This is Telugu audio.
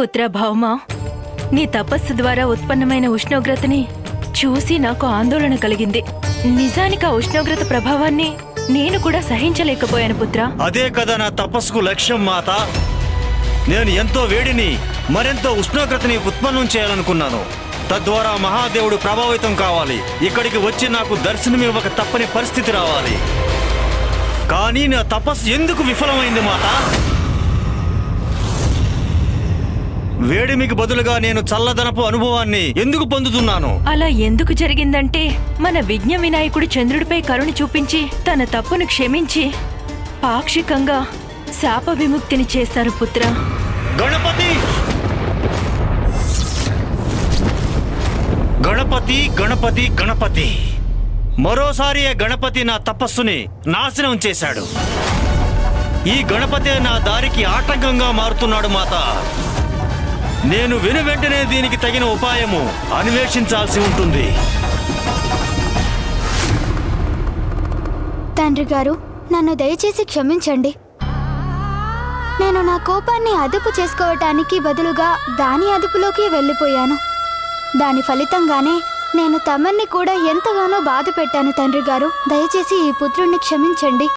పుత్ర భౌమా నీ తపస్సు ద్వారా ఉత్పన్నమైన ఉష్ణోగ్రతని చూసి నాకు ఆందోళన కలిగింది. నిజానికి ఆ ఉష్ణోగ్రత ప్రభావాన్ని నేను కూడా సహించలేకపోయాను పుత్ర. అదే కదా నా తపస్సుకు లక్ష్యం మాత. నేను ఎంతో వేడిని మరెంతో ఉష్ణోగ్రతని ఉత్పన్నం చేయాలనుకున్నాను. తద్వారా మహాదేవుడు ప్రభావితం కావాలి. ఇక్కడికి వచ్చి నాకు దర్శనమివ్వక తప్పని పరిస్థితి రావాలి. కానీ నా తపస్సు ఎందుకు విఫలమైంది మాత? వేడిమికి బదులుగా నేను చల్లదనపు అనుభవాన్ని ఎందుకు పొందుతున్నాను? అలా ఎందుకు జరిగిందంటే మన విజ్ఞ వినాయకుడు చంద్రుడిపై కరుణ చూపించి తన తప్పును క్షమించి పాక్షికంగా శాప విముక్తిని చేశారు పుత్ర. గణపతి! గణపతి గణపతి గణపతి. మరోసారి గణపతి నా తపస్సుని నాశనం చేశాడు. ఈ గణపతి నా దారికి ఆటంకంగా మారుతున్నాడు మాత. నేను విను వెంటనే దీనికి తగిన ఉపాయము. అన్వేషించాల్సి ఉంటుంది. తండ్రి గారు నన్ను దయచేసి క్షమించండి. నేను నా కోపాన్ని అదుపు చేసుకోవటానికి బదులుగా దాని అదుపులోకి వెళ్ళిపోయాను. దాని ఫలితంగానే నేను తమన్ని కూడా ఎంతగానో బాధ పెట్టాను తండ్రి గారు. దయచేసి ఈ పుత్రుణ్ణి క్షమించండి.